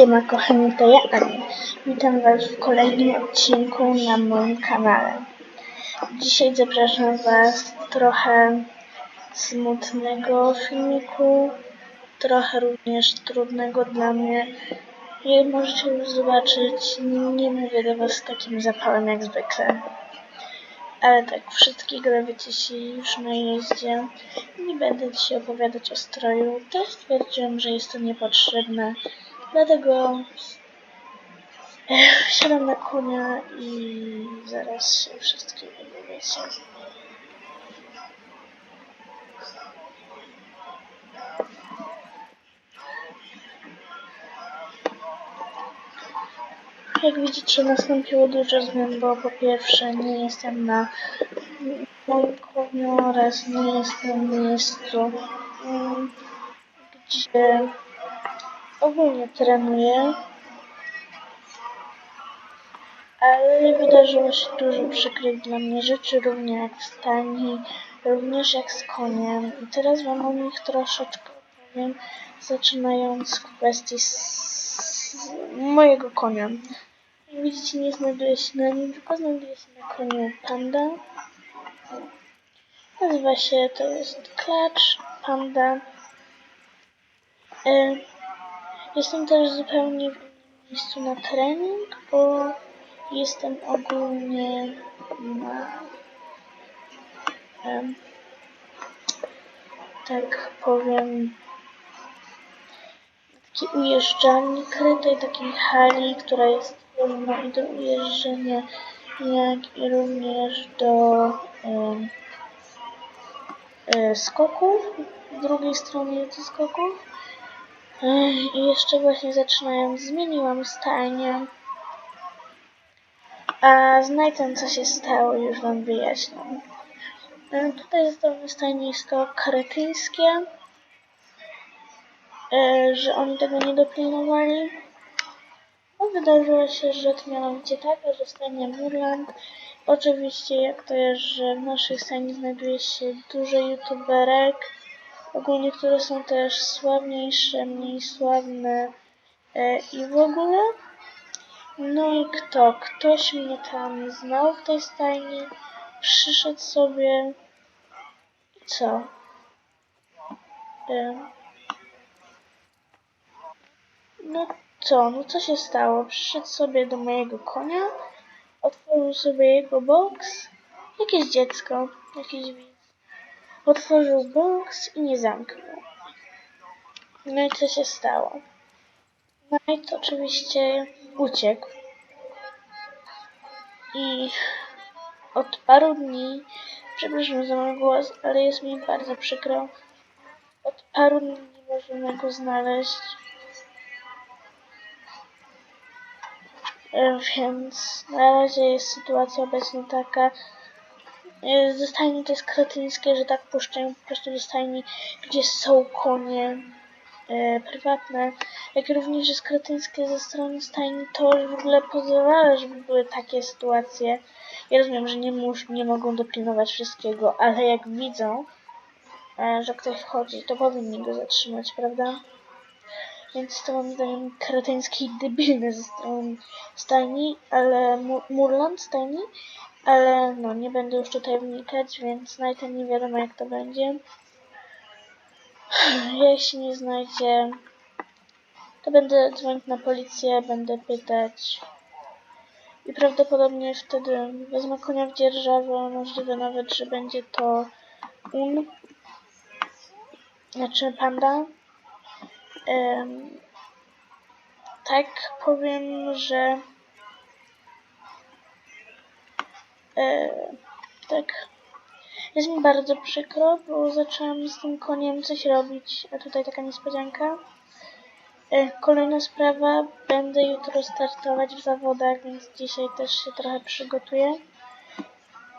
Siema kochani, to ja Ani. Witam Was w kolejnym odcinku na moim kanale. Dzisiaj zapraszam Was trochę smutnego filmiku, trochę również trudnego dla mnie. Jak możecie już zobaczyć, nie mówię do Was z takim zapałem jak zwykle. Ale tak, wszystkiego dowiecie się już na jeździe. Nie będę dzisiaj opowiadać o stroju. Też stwierdziłem, że jest to niepotrzebne. Dlatego eh, siadam na konia i zaraz się wszystkiego dowiecie. Jak widzicie, nastąpiło dużo zmian, bo po pierwsze nie jestem na moim koniu oraz nie jestem w miejscu, gdzie ogólnie trenuję. Ale wydarzyło się dużo przykrych dla mnie rzeczy, równie jak w stajni, również jak z koniem. I teraz wam o nich troszeczkę opowiem, zaczynając w kwestii z mojego konia. Jak widzicie, nie znajduje się na nim, tylko znajduje się na koniu panda. Nazywa się, to jest klacz, panda. E, Jestem też zupełnie w miejscu na trening, bo jestem ogólnie na em, tak powiem takiej ujeżdżalni krytej, takiej hali, która jest wolna i do ujeżdżenia, jak i również do em, e, skoków, drugiej strony do skoków. I jeszcze właśnie zaczynając, zmieniłam stajnię. A z co się stało, już wam wyjaśnię. E, Tutaj jest to stajnisko kretyńskie, e, że oni tego nie dopilnowali. No, wydarzyło się, to mianowicie taka, że stajnia Murland, oczywiście jak to jest, że w naszej stajni znajduje się dużo youtuberek, ogólnie, które są też sławniejsze, mniej sławne e, i w ogóle. No i kto? Ktoś mnie tam znał w tej stajni, przyszedł sobie i co? E, no co? No co się stało? Przyszedł sobie do mojego konia, otworzył sobie jego box, jakieś dziecko, widz. Otworzył box i nie zamknął. No i co się stało? Knight oczywiście uciekł. I od paru dni, przepraszam za mój głos, ale jest mi bardzo przykro. Od paru dni nie możemy go znaleźć. E, Więc na razie jest sytuacja obecnie taka, ze stajni to jest kretyńskie, że tak puszczają po prostu do stajni, gdzie są konie e, prywatne, jak również jest kretyńskie ze strony stajni, to już w ogóle pozwala, żeby były takie sytuacje. Ja rozumiem, że nie, mus, nie mogą dopilnować wszystkiego, ale jak widzą, e, że ktoś wchodzi, to powinni go zatrzymać, prawda? Więc to moim zdaniem kretyńskie i debilne ze strony stajni, ale Mu- Murland stajni, ale no nie będę już tutaj wnikać, więc nawet nie wiadomo jak to będzie. Się nie znajdzie, to będę dzwonić na policję, będę pytać. I prawdopodobnie wtedy wezmę konia w dzierżawę, możliwe nawet, że będzie to un, znaczy panda. Em, tak powiem, że e, tak jest mi bardzo przykro, bo zaczęłam z tym koniem coś robić, a tutaj taka niespodzianka. E, Kolejna sprawa, będę jutro startować w zawodach, więc dzisiaj też się trochę przygotuję.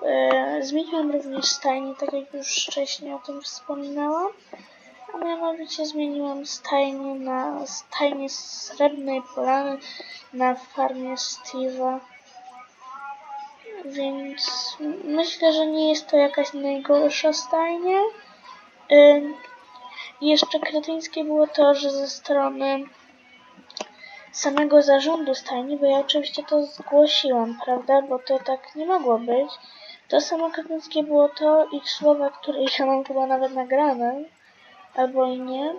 E, Zmieniłam również stajnię, tak jak już wcześniej o tym wspominałam. A mianowicie zmieniłam stajnię na stajnię Srebrnej Polany na farmie Steve'a. Więc myślę, że nie jest to jakaś najgorsza stajnia. I jeszcze kretyńskie było to, że ze strony samego zarządu stajni, bo ja oczywiście to zgłosiłam, prawda, bo to tak nie mogło być. To samo kretyńskie było to ich słowa, które ja mam chyba nawet nagrane, albo i nie.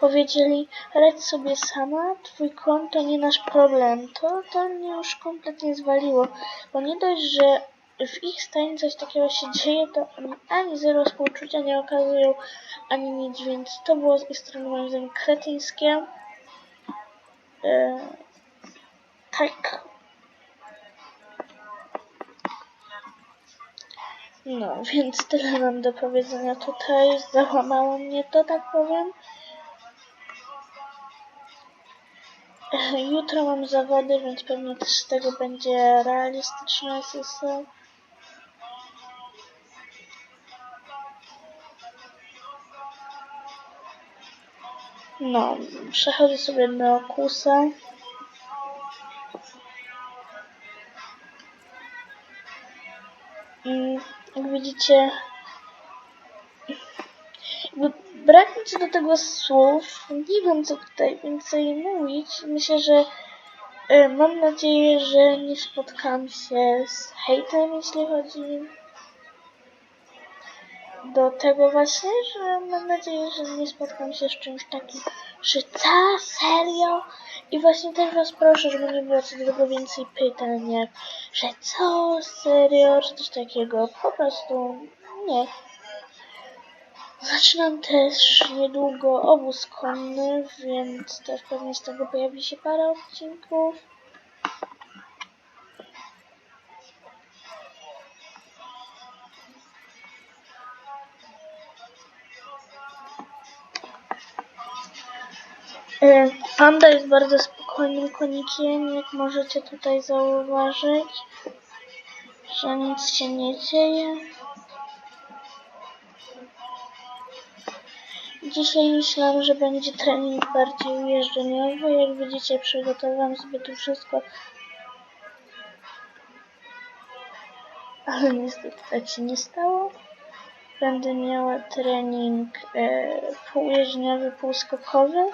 Powiedzieli, radź sobie sama, twój koń to nie nasz problem. To, to mnie już kompletnie zwaliło, bo nie dość, że w ich stajni coś takiego się dzieje, to oni ani zero współczucia nie okazują, ani nic, więc to było z ich strony moim zdaniem kretyńskie. E, tak. No, więc tyle mam do powiedzenia tutaj. Załamało mnie to, tak powiem. Jutro mam zawody, więc pewnie też z tego będzie realistyczny system. No, przechodzę sobie do kusa. Mm, Jak widzicie, brak mi co do tego słów. Nie wiem, co tutaj więcej mówić. Myślę, że e, mam nadzieję, że nie spotkam się z hejtem, jeśli chodzi do tego właśnie, że mam nadzieję, że nie spotkam się z czymś takim, że co, serio? I właśnie też was proszę, żeby nie było co do tego więcej pytań, jak, że co, serio, czy coś takiego. Po prostu nie. Zaczynam też niedługo obóz konny, więc też pewnie z tego pojawi się parę odcinków. E, Panda jest bardzo spokojnym konikiem, jak możecie tutaj zauważyć, że nic się nie dzieje. Dzisiaj myślałam, że będzie trening bardziej ujeżdżeniowy. Jak widzicie, przygotowałam sobie tu wszystko. Ale niestety tak się nie stało. Będę miała trening e, półujeżdżeniowy, półskokowy.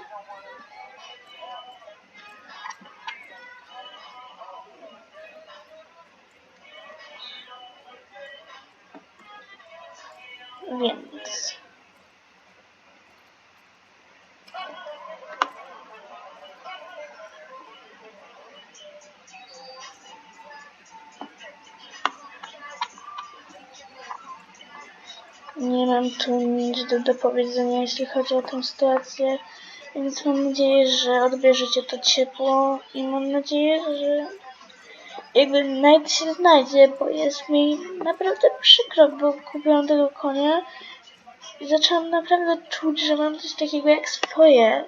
Nie mam tu nic do, do powiedzenia, jeśli chodzi o tę sytuację. Więc mam nadzieję, że odbierzecie to ciepło i mam nadzieję, że jakby Night się znajdzie, bo jest mi naprawdę przykro, bo kupiłam tego konia i zaczęłam naprawdę czuć, że mam coś takiego jak swoje.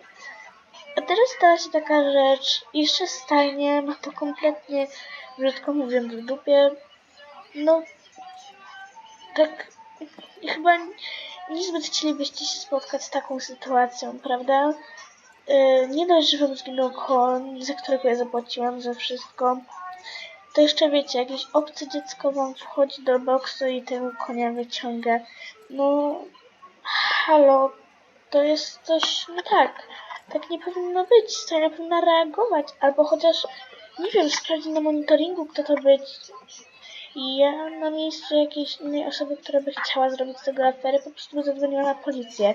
A teraz stała się taka rzecz, jeszcze stajnie, ma to kompletnie, brzydko mówiąc, w dupie. No, tak, i chyba niezbyt chcielibyście się spotkać z taką sytuacją, prawda? Yy, nie dość, że wam zginął koń, za którego ja zapłaciłam za wszystko, to jeszcze wiecie, jakieś obce dziecko wam wchodzi do boksu i tego konia wyciąga. No, halo, to jest coś nie tak. Tak nie powinno być. Stajnia powinna reagować, albo chociaż, nie wiem, sprawdzić na monitoringu, kto to być. Ja na miejscu jakiejś innej osoby, która by chciała zrobić z tego aferę, po prostu by zadzwoniła na policję.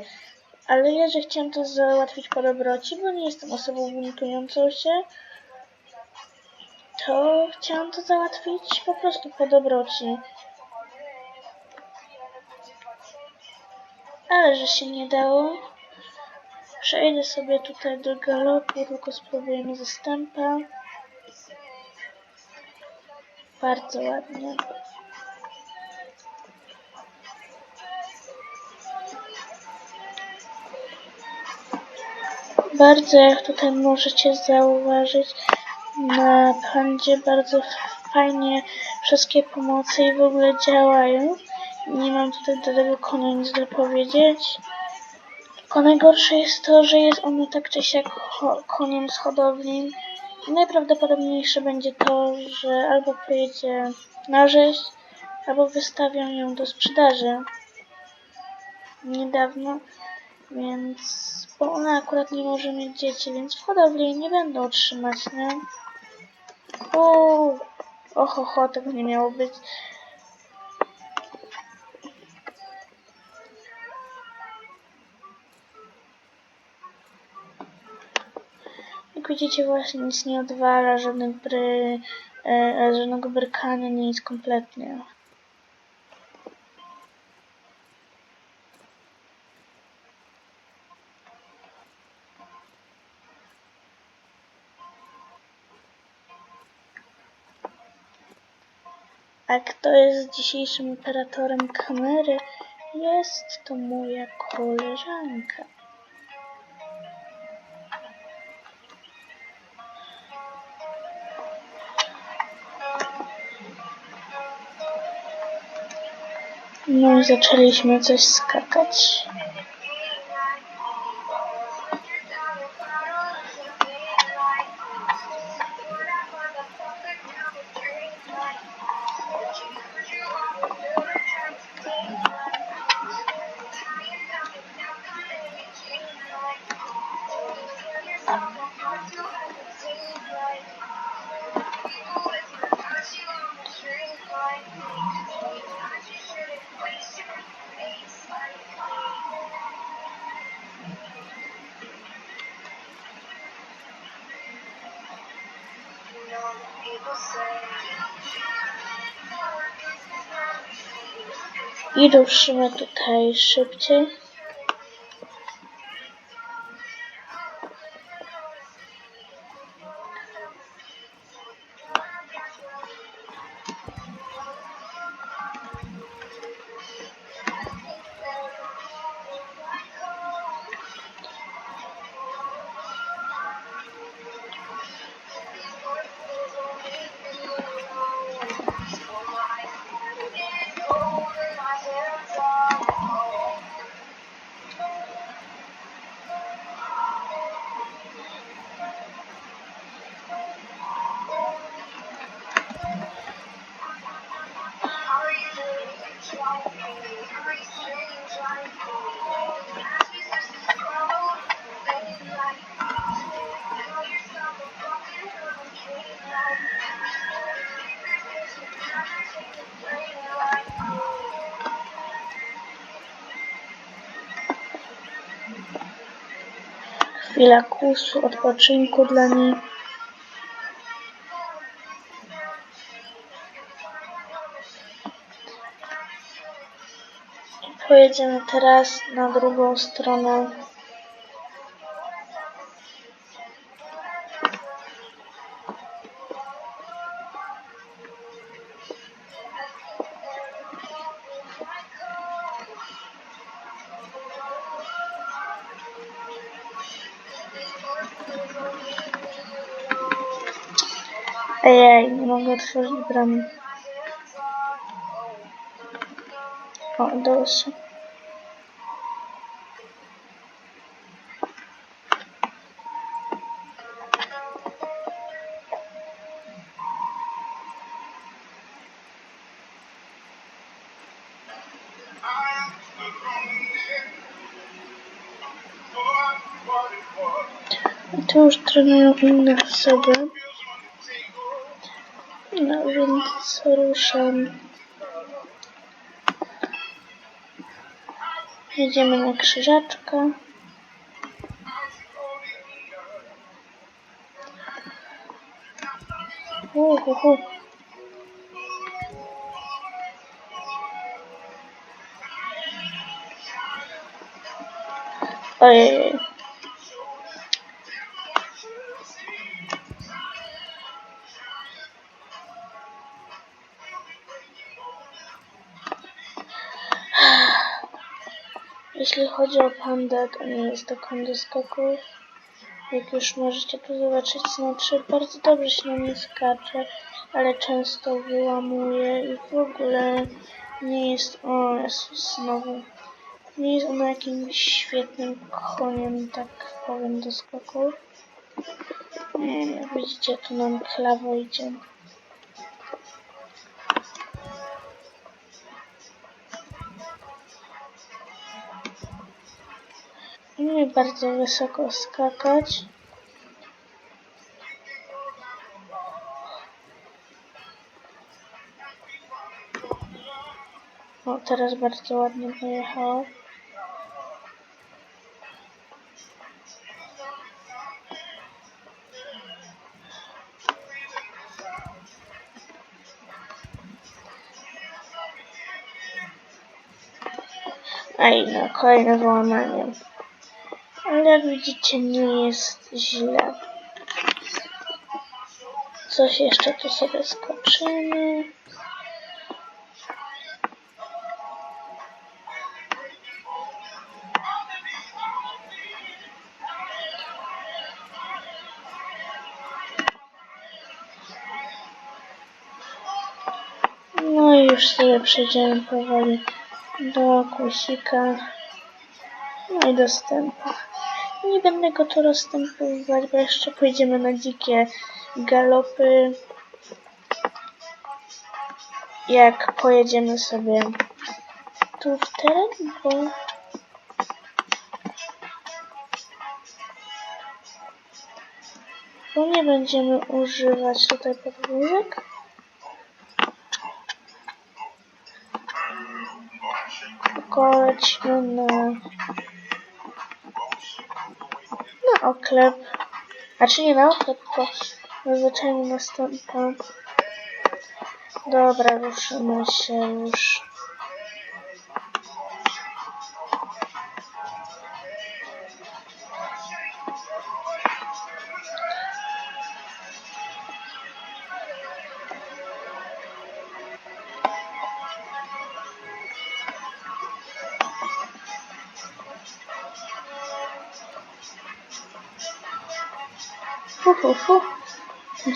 Ale ja, że chciałam to załatwić po dobroci, bo nie jestem osobą buntującą się, to chciałam to załatwić po prostu po dobroci. Ale że się nie dało. Przejdę sobie tutaj do galopu, tylko spróbujemy zastępa. Bardzo ładnie. Bardzo, jak tutaj możecie zauważyć, na pandzie bardzo fajnie wszystkie pomocy i w ogóle działają. Nie mam tutaj do tego konia nic do powiedzieć. Tylko najgorsze jest to, że jest ono tak czy siak koniem z hodowli. Najprawdopodobniejsze będzie to, że albo pojedzie na rzeź, albo wystawią ją do sprzedaży niedawno, więc Bo ona akurat nie może mieć dzieci, więc w hodowli nie będą trzymać, nie? Uuu. Oho, ho, tego nie miało być. Widzicie, właśnie nic nie odwala, żadnych bry, e, żadnego brykania, nic kompletnie. A kto jest dzisiejszym operatorem kamery? Jest to moja koleżanka. I zaczęliśmy coś skakać. I ruszymy tutaj szybciej. Chwila kusu, odpoczynku dla niej. Pojedziemy teraz na drugą stronę. Ejej, nie mogę otworzyć bramy. O, udało się. Już trenują inne osoby. No więc ruszam. Jedziemy na krzyżaczkę. Uhuhu. Ojej. Chodzi o pandę, to nie jest to koń do skoków. Jak już możecie tu zobaczyć, znaczy bardzo dobrze się na nie skacze, ale często wyłamuje i w ogóle nie jest, o Jezus, znowu, nie jest ona jakimś świetnym koniem, tak powiem, do. Nie, jak widzicie, tu nam klawo idzie. Nie bardzo wysoko skakać. O, teraz bardzo ładnie pojechał. Aj, no, kolejne wyłamanie. Ale widzicie, nie jest źle. Coś jeszcze tu sobie skoczymy. No i już sobie przejdziemy powoli do kłusika. No i dostępu. Nie będę go tu rozstępowywać, bo jeszcze pójdziemy na dzikie galopy. Jak pojedziemy sobie tu w teren, bo bo nie będziemy używać tutaj podwórek. Tylko lecimy na oklep. A czy nie na oklep, to na zwyczajnie następna. Dobra, ruszymy się już.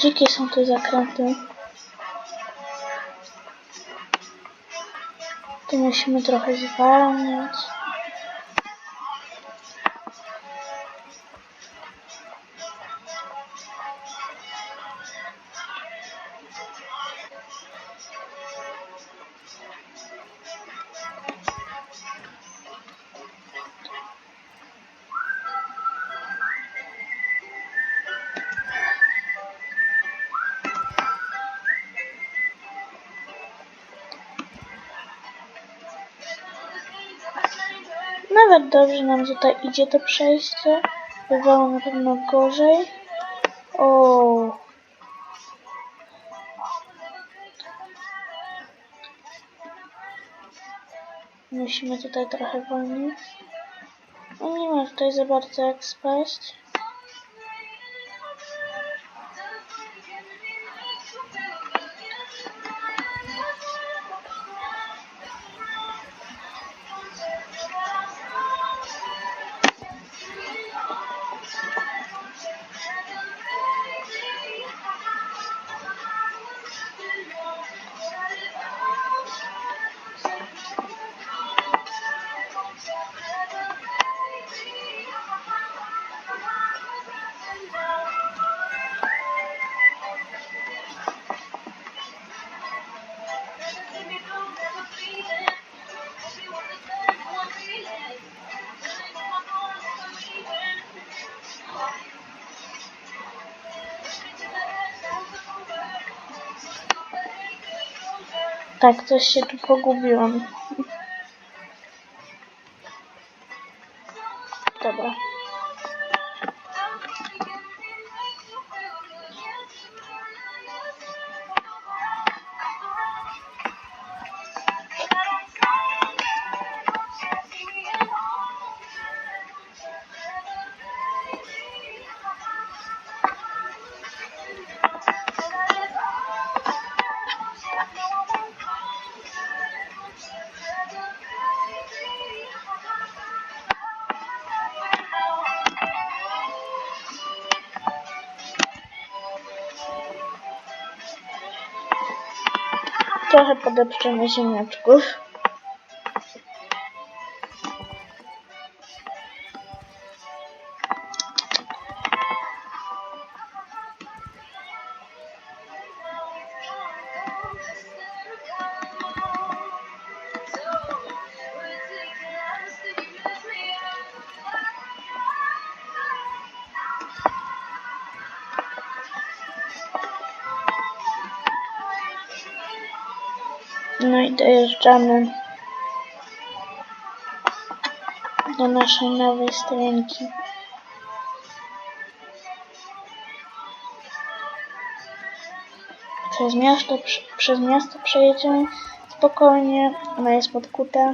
Dzikie są te zakręty. Tu musimy trochę zwalniać. Dobrze nam tutaj idzie to przejście. Bywało na pewno gorzej. O. Musimy tutaj trochę wolniej. No nie ma tutaj za bardzo jak spaść. Tak, coś się tu pogubiłam. Trochę podeprzemy ziemniaczków. No i dojeżdżamy do naszej nowej stojenki. Przez miasto, prze- przez miasto przejedziemy spokojnie. Ona jest podkuta.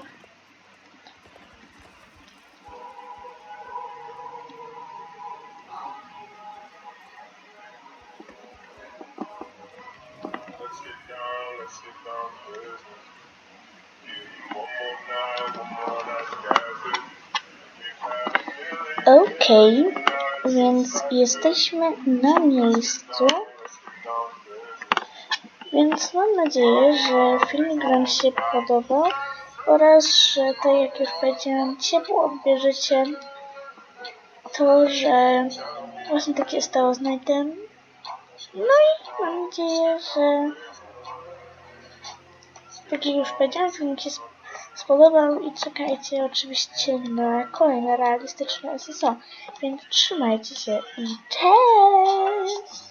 Więc jesteśmy na miejscu. Więc mam nadzieję, że filmik Wam się podobał oraz, że tak jak już powiedziałam, ciepło odbierzecie to, że właśnie takie stało z Nightem. No i mam nadzieję, że tak jak już powiedziałam, filmik sp- spodobał i czekajcie oczywiście na kolejne realistyczne SSO. Więc trzymajcie się i cześć!